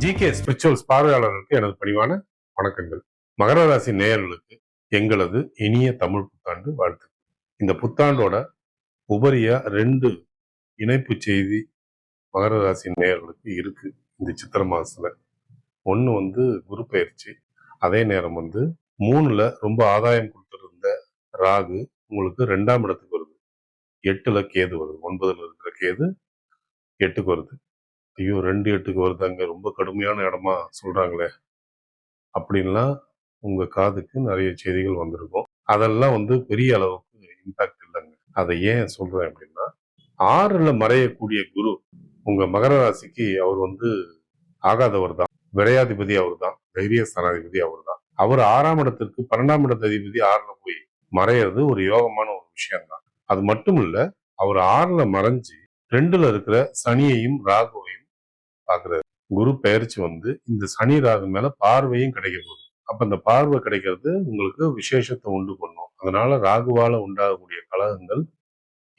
G K spirituals பார்வையாளர்களுக்கு எனது பணிவான வணக்கங்கள். மகர ராசி நேயர்களுக்கு எங்களது இனிய தமிழ் புத்தாண்டு வாழ்த்து இந்த புத்தாண்டோட உபரியா ரெண்டு இணைப்பு செய்தி மகர ராசி நேயர்களுக்கு இருக்கு. இந்த சித்திரை மாசத்துல. ஒன்று வந்து குரு பயிற்சி அதே நேரம் வந்து மூணுல ரொம்ப ஆதாயம் கொடுத்துருந்த ராகு உங்களுக்கு ரெண்டாம் இடத்துக்கு வருது. எட்டுல கேது வருது. ஒன்பதுல இருக்கிற கேது எட்டுக்கு வருது. ஐயோ ரெண்டு எட்டுக்கு வருதாங்க. ரொம்ப கடுமையான இடமா சொல்றாங்களே. அப்படின்லாம் உங்க காதுக்கு நிறைய செய்திகள் வந்திருக்கும். அதெல்லாம் வந்து பெரிய அளவுக்கு இம்பாக்ட் இல்லைங்க. அதை ஏன் சொல்றேன் அப்படின்னா ஆறுல மறையக்கூடிய குரு உங்க மகர ராசிக்கு அவர் வந்து ஆகாதவர் தான். விரையாதிபதி அவர் தான். தைரிய ஸ்தானாதிபதி அவர் தான். அவர் ஆறாம் இடத்திற்கு பன்னெண்டாம் இடத்து அதிபதி ஆறுல போய் மறையிறது ஒரு யோகமான ஒரு விஷயம்தான் அது மட்டும் இல்லை அவர் ஆறில் மறைஞ்சு ரெண்டுல இருக்கிற சனியையும் ராகுவையும் பாக்குறாரு குரு பெயர்ச்சி வந்து இந்த சனி ராகு மேல பார்வையும் கிடைக்க போகுது. அப்ப இந்த பார்வை கிடைக்கிறது உங்களுக்கு விசேஷத்தை உண்டு பண்ணும். அதனால ராகுவால உண்டாகக்கூடிய கலகங்கள்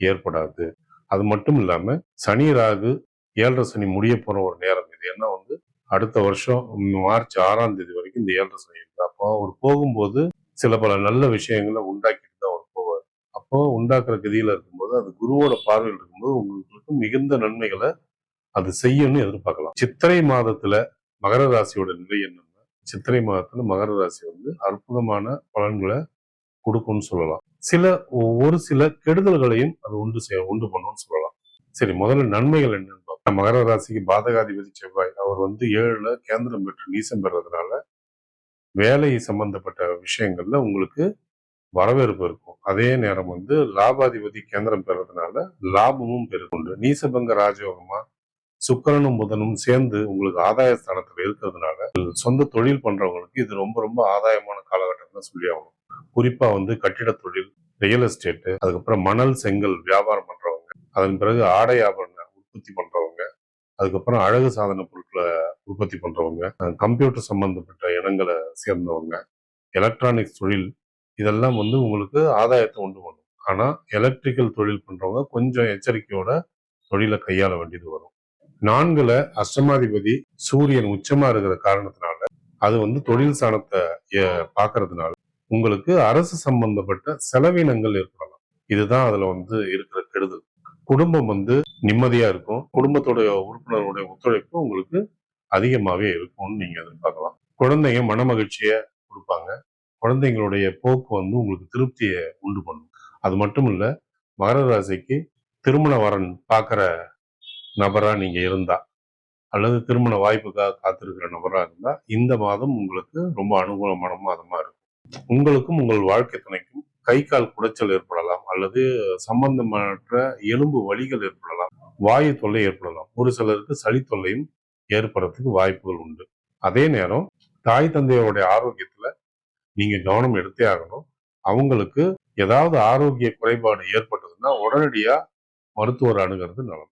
ஏற்படாது. அது மட்டும் இல்லாம சனி ராகு ஏழரை சனி முடிய போற ஒரு நேரம் இது ஏன்னா வந்து அடுத்த வருஷம் மார்ச் ஆறாம் தேதி வரைக்கும் இந்த ஏழரை சனி இருக்கு அப்போ அவர் போகும்போது சில பல நல்ல விஷயங்களை உண்டாக்கிட்டு தான் அவர் போவார். அப்போ உண்டாக்குற கதியில இருக்கும்போது அது குருவோட பார்வையில் இருக்கும்போது உங்களுக்கு மிகுந்த நன்மைகளை அது செய்யும்னு எதிர்பார்க்கலாம். சித்திரை மாதத்துல மகர ராசியோட நிலை என்னன்னா சித்திரை மாதத்துல மகர ராசி வந்து அற்புதமான பலன்களை கொடுக்கும்னு சொல்லலாம். சில ஒரு சில கெடுதல்களையும் அது உண்டு செய்ய உண்டு பண்ணும்னு சொல்லலாம். சரி முதல்ல நன்மைகள் என்னன்னு மகர ராசிக்கு பாதகாதிபதி செவ்வாய். அவர் வந்து ஏழுல கேந்திரம் பெற்று நீசம் பெறதுனால வேலை சம்பந்தப்பட்ட விஷயங்கள்ல உங்களுக்கு வரவேற்பு இருக்கும். அதே நேரம் வந்து லாபாதிபதி கேந்திரம் பெறதுனால லாபமும் பெருக்குண்டு நீசபங்க ராஜயோகமா சுக்கரனும் புதனும் சேர்ந்து உங்களுக்கு ஆதாய ஸ்தானத்தில் இருக்கிறதுனால சொந்த தொழில் பண்றவங்களுக்கு இது ரொம்ப ரொம்ப ஆதாயமான காலகட்டம் தான் சொல்லி ஆகணும். குறிப்பா வந்து கட்டிட தொழில் ரியல் எஸ்டேட்டு அதுக்கப்புறம் மணல் செங்கல் வியாபாரம் பண்றவங்க அதன் பிறகு ஆடை ஆபரண உற்பத்தி பண்றவங்க அதுக்கப்புறம் அழகு சாதன பொருட்களை உற்பத்தி பண்றவங்க கம்ப்யூட்டர் சம்பந்தப்பட்ட இனங்களை சேர்ந்தவங்க எலக்ட்ரானிக்ஸ் தொழில் இதெல்லாம் வந்து உங்களுக்கு ஆதாயத்தை உண்டு பண்ணும். ஆனால் எலக்ட்ரிக்கல் தொழில் பண்றவங்க கொஞ்சம் எச்சரிக்கையோட தொழிலை கையாள வேண்டியது வரும். நான்குல அஷ்டமாதிபதி சூரியன் உச்சமா இருக்கிற காரணத்தினால அது வந்து தொழில் சாணத்தை பாக்குறதுனால உங்களுக்கு அரசு சம்பந்தப்பட்ட செலவினங்கள் ஏற்படலாம். இதுதான் அதுல வந்து இருக்கிற கெடுதல். குடும்பம் வந்து நிம்மதியா இருக்கும். குடும்பத்துடைய உறுப்பினருடைய ஒத்துழைப்பு உங்களுக்கு அதிகமாகவே இருக்கும்னு நீங்க எதிர்பார்க்கலாம். குழந்தைங்க மன மகிழ்ச்சியை கொடுப்பாங்க. குழந்தைங்களுடைய போக்கு வந்து உங்களுக்கு திருப்தியை உண்டு பண்ணும். அது மட்டும் இல்ல மகர ராசிக்கு திருமண வரன் பார்க்குற நபரா நீங்க இருந்தா அல்லது திருமண வாய்ப்புக்காக காத்திருக்கிற நபரா இருந்தா இந்த மாதம் உங்களுக்கு ரொம்ப அனுகூலமான மாதமா இருக்கும். உங்களுக்கும் உங்கள் வாழ்க்கை துணைக்கும் கை கால் குடைச்சல் ஏற்படலாம் அல்லது சம்பந்தமற்ற எலும்பு வலிகள் ஏற்படலாம் வாயு தொல்லை ஏற்படலாம். ஒரு சிலருக்கு சளி தொல்லையும் ஏற்படுறதுக்கு வாய்ப்புகள் உண்டு. அதே நேரம் தாய் தந்தையோடைய ஆரோக்கியத்துல நீங்க கவனம் எடுத்தே ஆகணும். அவங்களுக்கு ஏதாவது ஆரோக்கிய குறைபாடு ஏற்பட்டதுன்னா உடனடியா மருத்துவர் அணுகிறது நலம்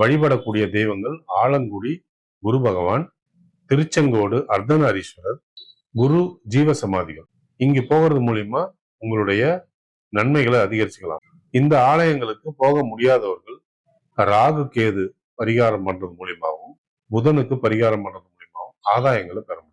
வழிபடக்கூடிய தெய்வங்கள் ஆலங்குடி குரு பகவான் திருச்செங்கோடு அர்த்தநாரீஸ்வரர் குரு ஜீவ சமாதிகள் இங்கு போகிறது மூலியமா உங்களுடைய நன்மைகளை அதிகரிச்சுக்கலாம். இந்த ஆலயங்களுக்கு போக முடியாதவர்கள் ராகு கேது பரிகாரம் பண்றது மூலியமாகவும் புதனுக்கு பரிகாரம் பண்றது மூலியமாகவும் ஆதாயங்களை பெற